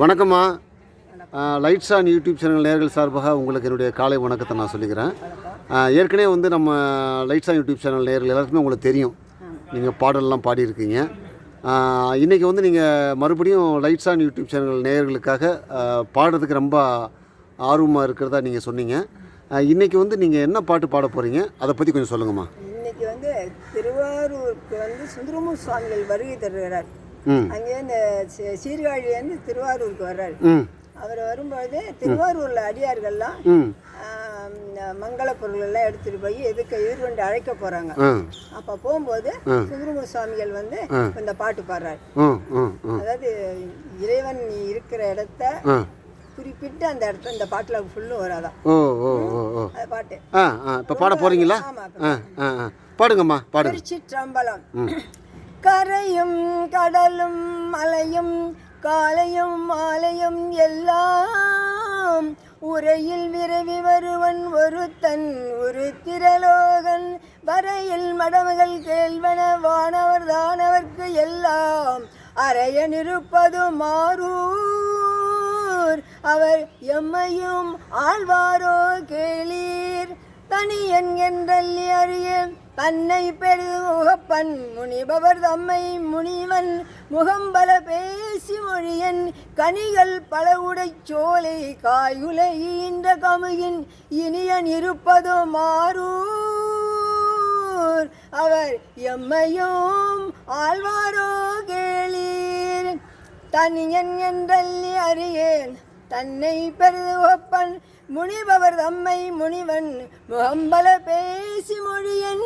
வணக்கம்மா. Lights on YouTube channel நேர்கள் சார்பாக உங்களுக்கு என்னுடைய காலை வணக்கத்தை நான் சொல்லிக்கிறேன். ஏற்கனவே வந்து நம்ம லைட்ஸ் ஆன் யூடியூப் சேனல் நேர்கள் எல்லாருக்குமே உங்களுக்கு தெரியும். நீங்கள் பாடலெலாம் பாடியிருக்கீங்க. இன்றைக்கி இன்னைக்கு வந்து நீங்கள் மறுபடியும் லைட்ஸ் ஆன் யூடியூப் சேனல் நேயர்களுக்காக பாடுறதுக்கு ரொம்ப ஆர்வமாக இருக்கிறதா நீங்கள் சொன்னீங்க. இன்றைக்கி வந்து நீங்கள் என்ன பாட்டு பாட போகிறீங்க அதை பற்றி கொஞ்சம் சொல்லுங்கம்மா. இன்னைக்கு வந்து திருவாரூருக்கு வந்து சுந்தரமு சுவாமிகள் வருகை தருகிறார். அங்கே இந்த சீ- சீர்காழியிலேருந்து திருவாரூருக்கு வர்றார். அவர் வரும்பொழுது திருவாரூரில் அடியார்கள்லாம் மங்கள பொருள் எல்லாம் எடுத்துட்டு போய் எதுக்கு எதிர்கொண்டு அழைக்க போறாங்க. அப்ப போகும்போது சுந்தரமு சுவாமிகள் வந்து இந்த பாட்டு பாடுறார். அதாவது இறைவன் இருக்கிற இடத்த குறிப்பிட்டு அந்த இடத்த இந்த பாட்டுல ஃபுல்லும் வராதான் அது பாட்டு. இப்போ பாட ஆமா ஆ பாடுங்கம்மா பாடுங்க. திருச்சிற்றம்பலம். கரையும் கடலும் மலையும் காலையும் மாலையும் எல்லாம் உரையில் விரவி வருவன் ஒருத்தன் ஒரு திரலோகன். வரையில் மடமகள் கேள்வன வானவர் தானவர்க்கு எல்லாம் அரையனிருப்பது மாறூர். அவர் எம்மையும் ஆழ்வாரோ கேளீர். தனியன் என்றல்லி அறிய தன்னை பெருமுகப்பன் முனிபவர் தம்மை முனிவன் முகம்பல பேசி மொழியன் கனிகள் பல உடைச் சோலை காயுலை ஈன்ற கமுகின் இனியன் இருப்பதோ மாறூர். அவர் எம்மையும் ஆழ்வாரோ கேளீர். தனியன் என்றல்லி அறியேன். தன்னை பெருவப்பன் முனிபவர் தம்மை முனிவன். முகம்பல பேசி மொழியன்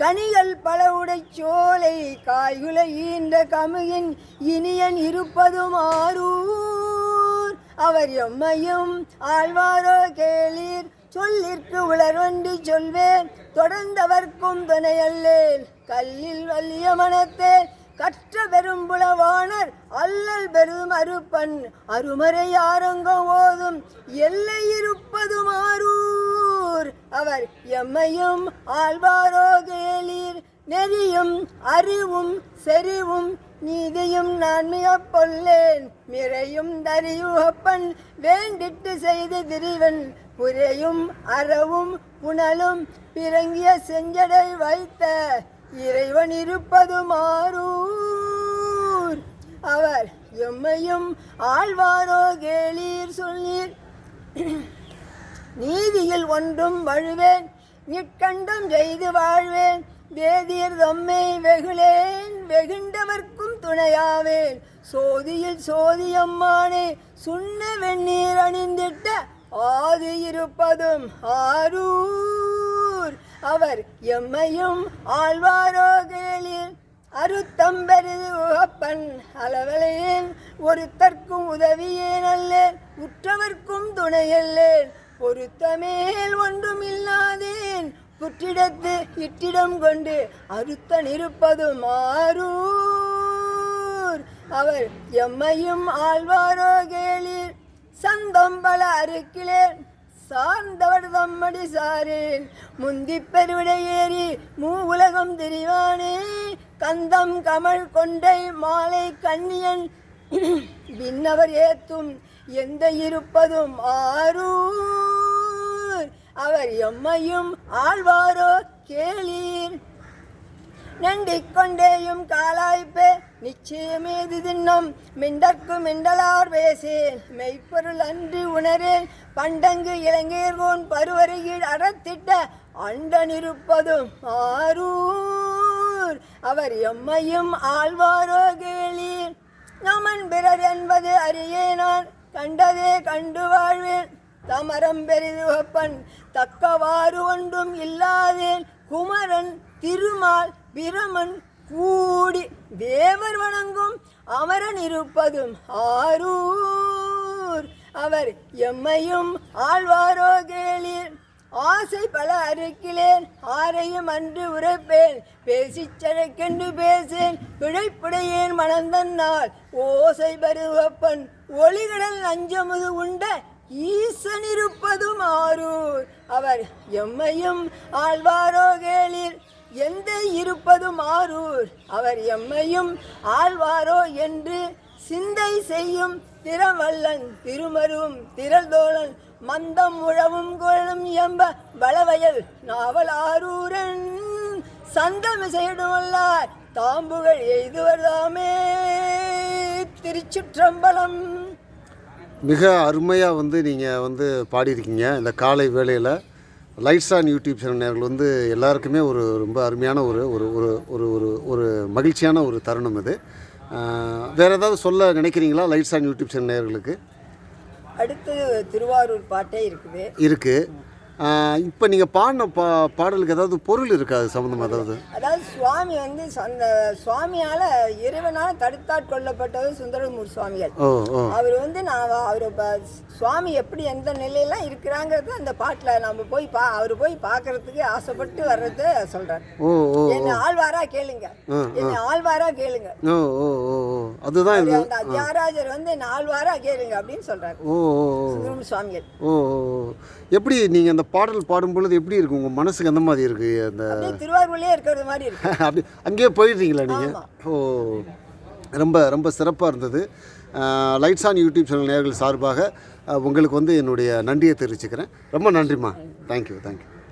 கனிகள் பல உடைச்சோலை காய்குல ஈன்ற கமுகின் இனியன் இருப்பது மாறூர் அவர் எம்மையும் ஆழ்வாரோ கேளீர் சொல்லிற்கு உளர்வண்டி சொல்வேன் தொடர்ந்தவர்க்கும் துணையல்லேன். கல்லில் வலிய மனத்தேன் கற்ற பெரும்புலவாணர் அல்லல் பெரும் அருப்பன் அருமறை யாரங்க ஓதும் எல்லை இருப்பது மாறூர் அவர் எம்மையும் ஆழ்வாரோ கேளீர். நெறியும் அறிவும் செறிவும் நீதியும் நான் மிக பொல்லேன். மிறையும் தரியுகப்பன் வேண்டிட்டு செய்து திரிவன். புரையும் அறவும் புனலும் பிறங்கிய செஞ்சடை வைத்த இறைவன் இருப்பது மாறூர் அவர் எம்மையும் ஆழ்வாரோ கேளீர் சொல்லீர். நீதியில் ஒன்றும் வழுவேன் நிற்கண்டம் செய்து வாழ்வேன். வேதியர் தம்மை வெகுளேன் வெகுண்டவர்க்கும் துணையாவேன். சோதியில் சோதியம்மானே சுண்ண வெந்நீர் அணிந்திட்ட ஆதி இருப்பதும் ஆரூர். அவர் எம்மையும் ஆழ்வாரோகேளில் கேளீர் உகப்பன் அளவலையேன் ஒருத்தர்க்கும் உதவியேன் அல்லேன் உற்றவர்க்கும் துணையல்லேன் பொருத்தமேல் ஒன்றும் இல்லாதேன் புற்றிடத்து இட்டிடம் கொண்டு அறுத்தன் இருப்பது மாறூர். அவர் எம்மையும் ஆழ்வாரோ சந்தம்பல அருக்கிலேன் சார்ந்தவர் தம்மடி சாரேன் முந்தி பெருவிடை ஏறி மூ உலகம் தெரிவானே. கந்தம் கமல் கொண்டை மாலை கண்ணியன் விண்ணவர் ஏத்தும் எந்த இருப்பதும் ஆரூர். அவர் எம்மையும் ஆழ்வாரோ கேளீர். நெண்டிக்கொண்டேயும் காலாய்ப்பே. காலாய்ப்பே நிச்சயமேது தின்னம்? மிண்டற்கு மிண்டலார் பேசேன். மெய்ப்பொருள் அன்றி உணரேன். பண்டங்கு இளைஞர்கோன் பருவருகில் அறத்திட்ட அண்டன் இருப்பதும் ஆரூர். அவர் எம்மையும் ஆழ்வாரோ கேளீர். நமன் பிறர் என்பது அறியே நான் கண்டதே கண்டு வாழ்வேன். தமரம் பெரிதுகப்பன் தக்கவாறு ஒன்றும் இல்லாதேன். குமரன் திருமால் பிரமன் கூடி தேவர் வணங்கும் அமரன் இருப்பதும் ஆரூர். அவர் எம்மையும் ஆழ்வாரோ கேளீர். ஆசை பல அறுக்கிலேன் ஆரையும் அன்று உரைப்பேன். பேசி சழைக்கென்று பேசேன் பிழைப்புடையேன் மணந்தன்னால் ஓசை பருவப்பன் ஒளிகடல் நஞ்சமுது உண்ட ஈசன் இருப்பதும் ஆரூர். அவர் எம்மையும் ஆழ்வாரோ கேளீர். எந்த இருப்பதும் மாறூர் அவர் எம்மையும் ஆழ்வாரோ என்று சிந்தை செய்யும் திறவல்லன் திருமருவும் திரள்தோழன் மந்தம் உழவும் குழலும் எம்ப பலவயல் நாவல் ஆரூரன். சந்தமிசையிடுவல்லார் தாம்புகள் எய்துவர்தாமே திருச்சிற்றம்பலம். மிக அருமையாக வந்து நீங்கள் வந்து பாடியிருக்கீங்க. இந்த காலை வேளையில் லைட்ஸ் ஆன் யூடியூப் சேனல் நேர்கள் வந்து எல்லாருக்குமே ஒரு ரொம்ப அருமையான ஒரு ஒரு ஒரு ஒரு ஒரு ஒரு மகிழ்ச்சியான ஒரு தருணம் இது வேற ஏதாவது சொல்ல நினைக்கிறீங்களா லைட்ஸ் ஆன் யூடியூப் சேனல் நேர்களுக்கு? அடுத்து திருவாரூர் பாட்டே இருக்குது. இருக்குது இப்போ நீங்கள் பாடின பா பாடலுக்கு ஏதாவது பொருள் இருக்கா அது சம்மந்தமாக ஏதாவது? அதாவது சுவாமி வந்து அந்த சுவாமியால இறைவனால் தடுத்தாற் கொல்லப்பட்டவர் சுந்தரமூர் சுவாமிகள். அவர் வந்து நான் அவர் சுவாமி எப்படி எந்த நிலையில இருக்கிறாங்கிறது அந்த பாட்டில் நம்ம போய் பா அவர் போய் பார்க்கறதுக்கு ஆசைப்பட்டு வர்றதை ஓ என்னை ஆழ்வாரா கேளுங்க. என்னை ஆழ்வாரா கேளுங்க. அதுதான் அந்த தியாகராஜர் வந்து என்னை ஆழ்வாரா கேளுங்க அப்படின்னு ஓ சுந்தரமூர் சுவாமிகள். ஓ. எப்படி நீங்கள் அந்த பாடல் பாடும் பொழுது எப்படி இருக்கு? உங்கள் மனசுக்கு எந்த மாதிரி இருக்கு? அந்த திருவாரூர்லயே இருக்கிறது மாதிரி இருக்கு. அப்படி அங்கேயே போயிடுறீங்களா நீங்கள் ஓ ரொம்ப ரொம்ப சிறப்பாக இருந்தது. லைட்ஸ் ஆன் யூடியூப் சேனல் நேயர்கள் சார்பாக உங்களுக்கு வந்து என்னுடைய நன்றியை தெரிவிச்சுக்கிறேன். ரொம்ப நன்றிம்மா. Thank you thank you